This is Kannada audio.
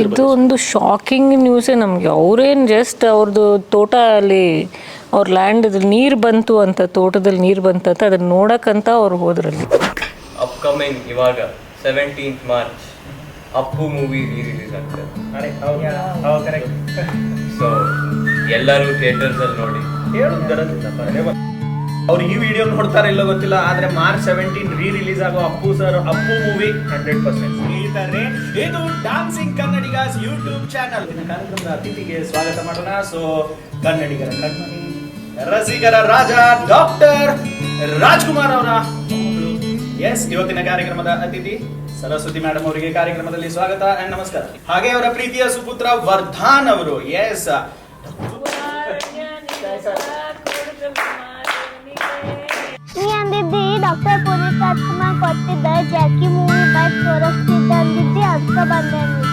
ಇದು ಒಂದು ಶಾಕಿಂಗ್ ನ್ಯೂಸ್ ನಮಗೆ. ಅವ್ರೇನು ಜಸ್ಟ್ ಅವ್ರದ್ದು ತೋಟ ಅಲ್ಲಿ ಅವ್ರ ಲ್ಯಾಂಡ್ ನೀರು ಬಂತು ಅಂತ ತೋಟದಲ್ಲಿ ನೀರು ಬಂತಂತ ಅದನ್ನ ನೋಡಕ್ಕಂತ ಅವ್ರು ಹೋದ್ರಲ್ಲಿ. ಅಪ್ಕಮಿಂಗ್ ಇವಾಗ seventeenth March Appu movie release ಆಗ್ತದೆ. ಸೊ ಎಲ್ಲರೂ ಥಿಯೇಟರ್ಸ್ ಅಲ್ಲಿ ನೋಡಿ. ಅವ್ರು ಈ ವಿಡಿಯೋ ನೋಡ್ತಾರ ಇಲ್ಲ ಗೊತ್ತಿಲ್ಲ ಆದ್ರೆ ಮಾರ್ಚ್ ಸೆವೆಂಟೀನ್ ರೀ ರಿಲೀಸ್ ಆಗೋ Appu sir Appu movie hundred percent ಸ್ನೇಹಿತರೆ ಇದು ಡಾನ್ಸಿಂಗ್ ಕನ್ನಡಿಗಾಸ್ ಯೂಟ್ಯೂಬ್ ಚಾನಲ್ ಕಾರ್ಯಕ್ರಮದ ಅತಿಥಿಗೆ ಸ್ವಾಗತ ಮಾಡೋಣ. ಸೊ ಕನ್ನಡಿಗರ ಕಣ್ಮಣಿ ರಸಿಕರ ರಾಜ ಡಾಕ್ಟರ್ ರಾಜ್ಕುಮಾರ್ ಅವರ ಎಸ್ ಇವತ್ತಿನ ಕಾರ್ಯಕ್ರಮದ ಅತಿಥಿ ಸರಸ್ವತಿ ಮೇಡಮ್ ಅವರಿಗೆ ಕಾರ್ಯಕ್ರಮದಲ್ಲಿ ಸ್ವಾಗತ ಅಂಡ್ ನಮಸ್ಕಾರ. ಹಾಗೆ ಅವರ ಪ್ರೀತಿಯ ಸುಪುತ್ರ ವರ್ಧಾನ್ ಅವರು. S doctor abandoned